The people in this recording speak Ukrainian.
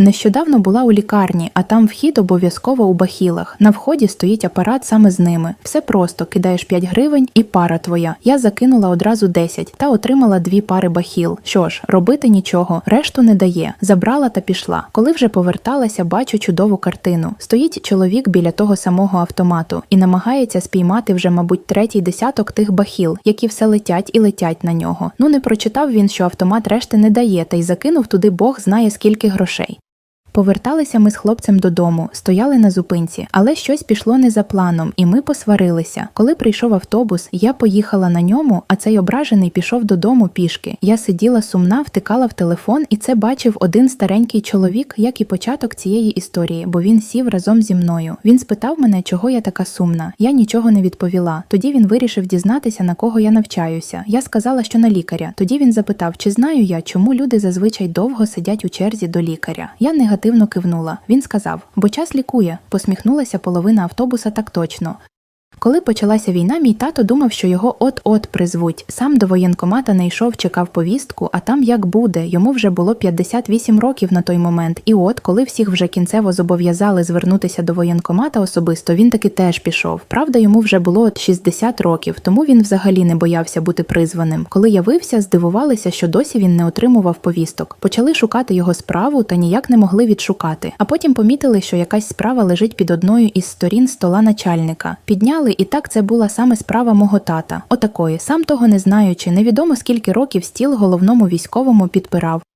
Нещодавно була у лікарні, а там вхід обов'язково у бахілах. На вході стоїть апарат саме з ними. Все просто кидаєш 5 гривень і пара твоя. Я закинула одразу 10 та отримала дві пари бахіл. Що ж, робити нічого, решту не дає. Забрала та пішла. Коли вже поверталася, бачу чудову картину. Стоїть чоловік біля того самого автомату і намагається спіймати вже, мабуть, третій десяток тих бахіл, які все летять і летять на нього. Ну не прочитав він, що автомат решти не дає, та й закинув туди Бог знає скільки грошей. Поверталися ми з хлопцем додому, стояли на зупинці, але щось пішло не за планом, і ми посварилися. Коли прийшов автобус, я поїхала на ньому, а цей ображений пішов додому пішки. Я сиділа сумна, втикала в телефон, і це бачив один старенький чоловік, як і початок цієї історії, бо він сів разом зі мною. Він спитав мене, чого я така сумна. Я нічого не відповіла. Тоді він вирішив дізнатися, на кого я навчаюся. Я сказала, що на лікаря. Тоді він запитав, чи знаю я, чому люди зазвичай довго сидять у черзі до лікаря. Я негативно кивнула. Він сказав, бо час лікує. Посміхнулася половина автобуса так точно. Коли почалася війна, мій тато думав, що його от-от призвуть. Сам до воєнкомата не йшов, чекав повістку, а там як буде. Йому вже було 58 років на той момент. І от, коли всіх вже кінцево зобов'язали звернутися до воєнкомата особисто, він таки теж пішов. Правда, йому вже було от 60 років, тому він взагалі не боявся бути призваним. Коли явився, здивувалися, що досі він не отримував повісток. Почали шукати його справу та ніяк не могли відшукати. А потім помітили, що якась справа лежить під одною із сторін стола начальника. Підняли, і так це була саме справа мого тата. Отакої, сам того не знаючи, невідомо скільки років стіл головному військовому підпирав.